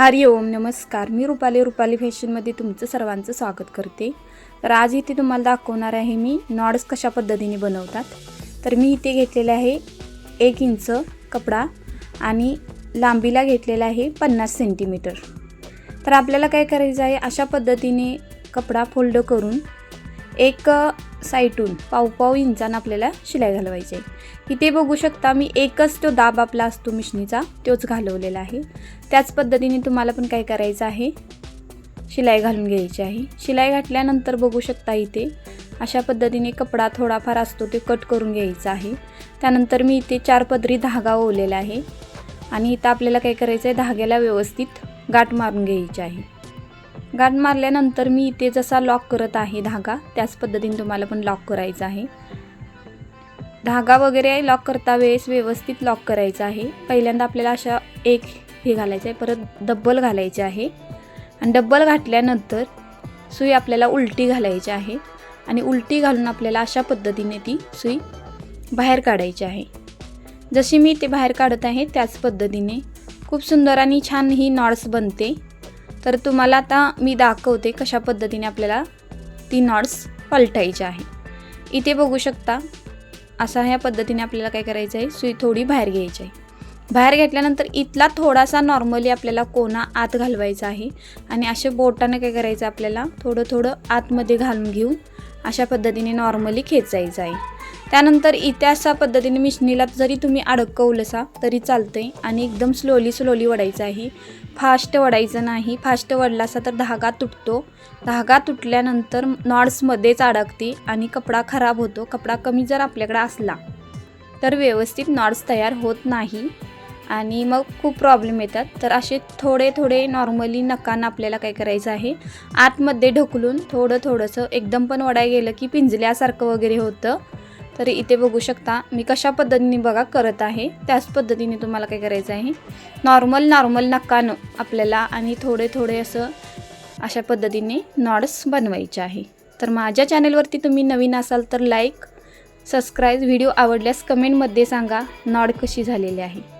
हरि ओम नमस्कार. मी रुपाली रुपाली फॅशनमध्ये तुमचं सर्वांचं स्वागत करते. तर आज इथे तुम्हाला दाखवणार आहे मी नॉड्स कशा पद्धतीने बनवतात. तर मी इथे घेतलेले आहे एक इंच कपडा आणि लांबीला घेतलेला आहे पन्नास सेंटीमीटर. तर आपल्याला काय करायचं आहे? अशा पद्धतीने कपडा फोल्ड करून एक साईटून पाव पाव इंचानं आपल्याला शिलाई घालवायची आहे. इथे बघू शकता मी एकच तो दाब आपला असतो मिशनीचा तोच घालवलेला आहे. त्याच पद्धतीने तुम्हाला पण काय करायचं आहे? शिलाई घालून घ्यायची आहे. शिलाई घातल्यानंतर बघू शकता इथे अशा पद्धतीने कपडा थोडाफार असतो ते कट करून घ्यायचा आहे. त्यानंतर मी इथे चार पदरी धागा ओवलेला आहे. आणि इथं आपल्याला काय करायचं आहे धाग्याला व्यवस्थित गाठ मारून घ्यायची आहे. गाठ मारल्यानंतर मी इथे जसा लॉक करत आहे धागा त्याच पद्धतीने तुम्हाला पण लॉक करायचा आहे. धागा वगैरे लॉक करता वेळेस व्यवस्थित लॉक करायचा आहे. पहिल्यांदा आपल्याला अशा एक हे घालायचं आहे परत डब्बल घालायचे आहे. आणि डब्बल घातल्यानंतर सुई आपल्याला उलटी घालायची आहे. आणि उलटी घालून आपल्याला अशा पद्धतीने ती सुई बाहेर काढायची आहे. जशी मी ते बाहेर काढत आहे त्याच पद्धतीने खूप सुंदर आणि छान ही नॉट्स बनते. तर तुम्हाला आता मी दाखवते कशा पद्धतीने आपल्याला ती नॉट्स पलटायची आहे. इथे बघू शकता असा ह्या पद्धतीने आपल्याला काय करायचं आहे सुई थोडी बाहेर घ्यायची आहे. बाहेर घेतल्यानंतर इथला थोडासा नॉर्मली आपल्याला कोणा आत घालवायचा आहे आणि असे बोटाने काय करायचं आपल्याला थोडं थोडं आतमध्ये घालून घेऊन अशा पद्धतीने नॉर्मली खेचायचं आहे. त्यानंतर इथे अशा पद्धतीने मिशनीला जरी तुम्ही अडकवलंसा तरी चालतंय आणि एकदम स्लोली स्लोली वडायचं आहे. फास्ट वडायचं नाही. फास्ट वडलासा तर धागा तुटतो. धागा तुटल्यानंतर नॉड्समध्येच अडकते आणि कपडा खराब होतो. कपडा कमी जर आपल्याकडे असला तर व्यवस्थित नॉड्स तयार होत नाही आणि मग खूप प्रॉब्लेम येतात. तर असे थोडे थोडे नॉर्मली नकानं आपल्याला काय करायचं आहे? आतमध्ये ढकलून थोडं थोडंसं एकदम पण वडाय गेलं की पिंजल्यासारखं वगैरे होतं. तर इथे बघू शकता मी कशा पद्धतीने बघा करत आहे. त्याच पद्धतीने तुम्हाला काय करायचं आहे. नॉर्मल नॉर्मल नकानं आपल्याला आणि थोडे थोडे असं अशा पद्धतीने नॉड्स बनवायचे आहे. तर माझ्या चॅनलवरती तुम्ही नवीन असाल तर लाईक सबस्क्राईब व्हिडिओ आवडल्यास कमेंटमध्ये सांगा नॉड कशी झालेली आहे.